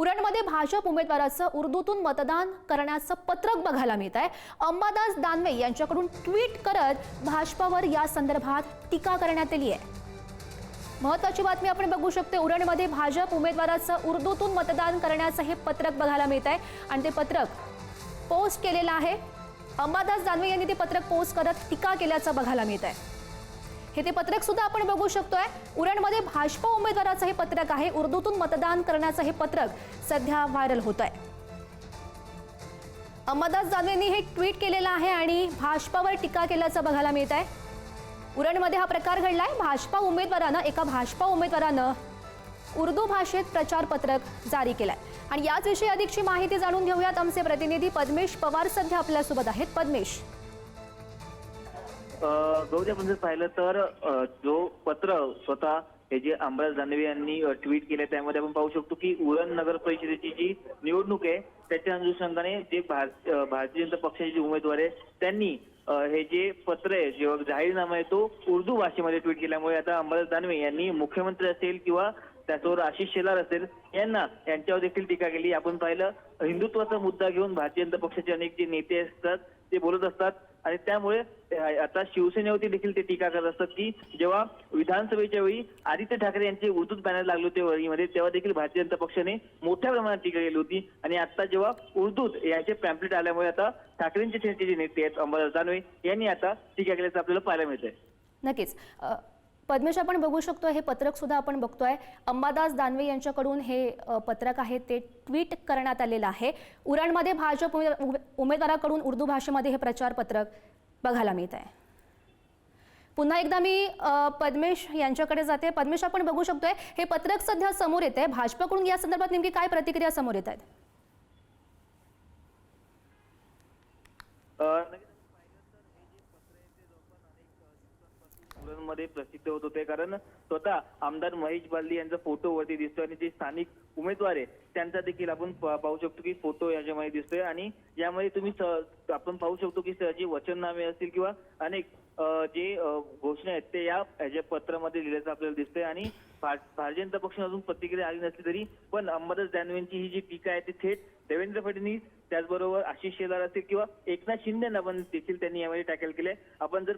उरणमध्ये भाजप उमेदवाराचं उर्दूतून मतदान करण्याचं पत्रक बघायला मिळत आहे. अंबादास दानवे यांच्याकडून ट्विट करत भाजपावर या संदर्भात टीका करण्यात आली आहे. महत्वाची बातमी आपण बघू शकतो उरणमध्ये भाजप उमेदवाराचं उर्दूतून मतदान करण्याचं हे पत्रक बघायला मिळत आहे. आणि ते पत्रक पोस्ट केलेलं आहे. अंबादास दानवे यांनी ते पत्रक पोस्ट करत टीका केल्याचं बघायला मिळत आहे. हे ते पत्रक सुद्धा आपण बघू शकतोय. उरणमध्ये भाजप उमेदवाराचं हे पत्रक आहे. उर्दूतून मतदान करण्याचं हे पत्रक सध्या व्हायरल होत आहे अमदास जाधवेंनी हे ट्विट केलेलं आहे आणि भाजपावर टीका केल्याचं बघायला मिळत आहे उरणमध्ये हा प्रकार घडलाय. भाजपा उमेदवारानं एका भाजपा उमेदवारानं उर्दू भाषेत प्रचार पत्रक जारी केलंय. आणि याच विषयी अधिकची माहिती जाणून घेऊयात. आमचे प्रतिनिधी पद्मेश पवार सध्या आपल्यासोबत आहेत. पद्मेश. गौरी म्हणजे जर पाहिलं तर जो पत्र स्वतः हे जे अंबादास दानवे यांनी ट्विट केले त्यामध्ये आपण पाहू शकतो की उरण नगर परिषदेची जी निवडणूक आहे त्याच्या अनुषंगाने जे भार- भारतीय जनता पक्षाचे जे उमेदवार आहे त्यांनी हे जे पत्र आहे जेव्हा जाहीरनामा आहे तो उर्दू भाषेमध्ये ट्विट केल्यामुळे आता अंबादास दानवे यांनी मुख्यमंत्री असेल किंवा त्याचबरोबर आशिष शेलार असेल यांना यांच्यावर देखील टीका केली. आपण पाहिलं हिंदुत्वाचा मुद्दा घेऊन भारतीय जनता पक्षाचे अनेक जे नेते असतात ते बोलत असतात. आणि त्यामुळे आता शिवसेनेवरती देखील ते टीका करत असतात की जेव्हा विधानसभेच्या वेळी आदित्य ठाकरे यांचे उर्दूत बॅनर लागले होते वळीमध्ये तेव्हा देखील भारतीय जनता पक्षाने मोठ्या प्रमाणात टीका केली होती. आणि आता जेव्हा उर्दूत याचे पॅम्पलेट आल्यामुळे आता ठाकरेंचे जे नेते आहेत अंबादास दानवे यांनी आता टीका केल्याचं आपल्याला पाहायला मिळतंय. नक्कीच. पद्मेश आपण बघू शकतो हे पत्रक सुद्धा आपण बघतोय. अंबादास दानवे यांच्याकडून हे पत्रक आहे ते ट्विट करण्यात आलेलं आहे. उरणमध्ये भाजप उमेदवाराकडून उर्दू भाषेमध्ये हे प्रचार पत्रक बघायला मिळत आहे पुन्हा एकदा मी पद्मेश यांच्याकडे जाते. पद्मेश आपण बघू शकतोय हे पत्रक सध्या समोर येत आहे भाजपकडून या संदर्भात नेमकी काय प्रतिक्रिया समोर येत आहेत? मध्ये प्रसिद्ध होत होते. कारण स्वतः आमदार महेश बालदी यांचा फोटो वरती दिसतोय आणि जे स्थानिक उमेदवार आहे त्यांचा देखील आपण पाहू शकतो की फोटो याच्यामध्ये दिसतोय. आणि यामध्ये तुम्ही आपण पाहू शकतो की जी वचननामे असतील किंवा अनेक जे घोषणा आहेत ते या ह्याच्या पत्रामध्ये लिहिल्याचं आपल्याला दिसतंय आणि भारतीय जनता पक्षाने अजून प्रतिक्रिया आली नसली तरी पण अंबादास दानवेंची ही जी टीका आहे ती थेट देवेंद्र फडणवीस त्याचबरोबर आशिष शेलार असतील किंवा एकनाथ शिंदेना पण देखील त्यांनी यामध्ये टॅकल केले आपण जर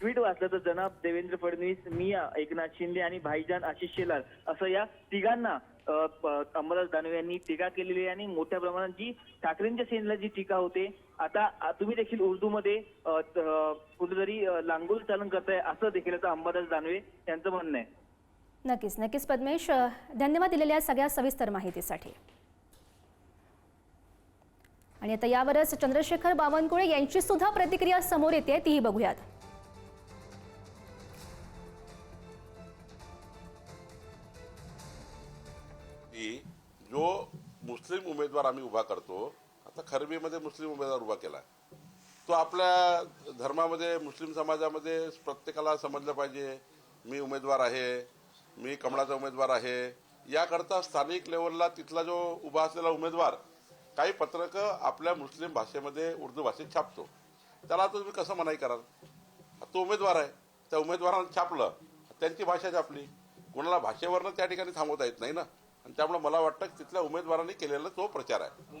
ट्विट वाचलं तर जनाब देवेंद्र फडणवीस मिया एकनाथ शिंदे आणि भाईजान आशिष शेलार असं या तिघांना अंबादास दानवे यांनी टीका केलेली आहे आणि मोठ्या प्रमाणात जी ठाकरेंच्या सेनेला जी टीका होते आता तुम्ही देखील उर्दूमध्ये मध्ये कुठेतरी लांगोल चालन करताय असं देखील आता अंबादास दानवे यांचं म्हणणं आहे. नक्कीच नक्कीच पद्मेश धन्यवाद दिलेल्या सगळ्या सविस्तर माहितीसाठी. आणि आता यावरच चंद्रशेखर बावनकुळे यांची सुद्धा प्रतिक्रिया समोर येते तीही बघूयात. उमेदवार आम्ही उभा करतो. आता खरबीमध्ये मुस्लिम उमेदवार उभा केला. तो आपल्या धर्मामध्ये मुस्लिम समाजामध्ये प्रत्येकाला समजलं पाहिजे. मी उमेदवार आहे मी कमळाचा उमेदवार आहे. याकरता स्थानिक लेवलला तिथला जो उभा असलेला उमेदवार काही पत्रकं आपल्या मुस्लिम भाषेमध्ये उर्दू भाषेत छापतो. त्याला आता तुम्ही कसं मनाई कराल? तो उमेदवार आहे त्या उमेदवारानं छापलं त्यांची भाषा छापली. कोणाला भाषेवरनं त्या ठिकाणी थांबवता येत नाही ना? आणि त्यामुळे मला वाटतं की तिथल्या उमेदवारांनी केलेला तो प्रचार आहे.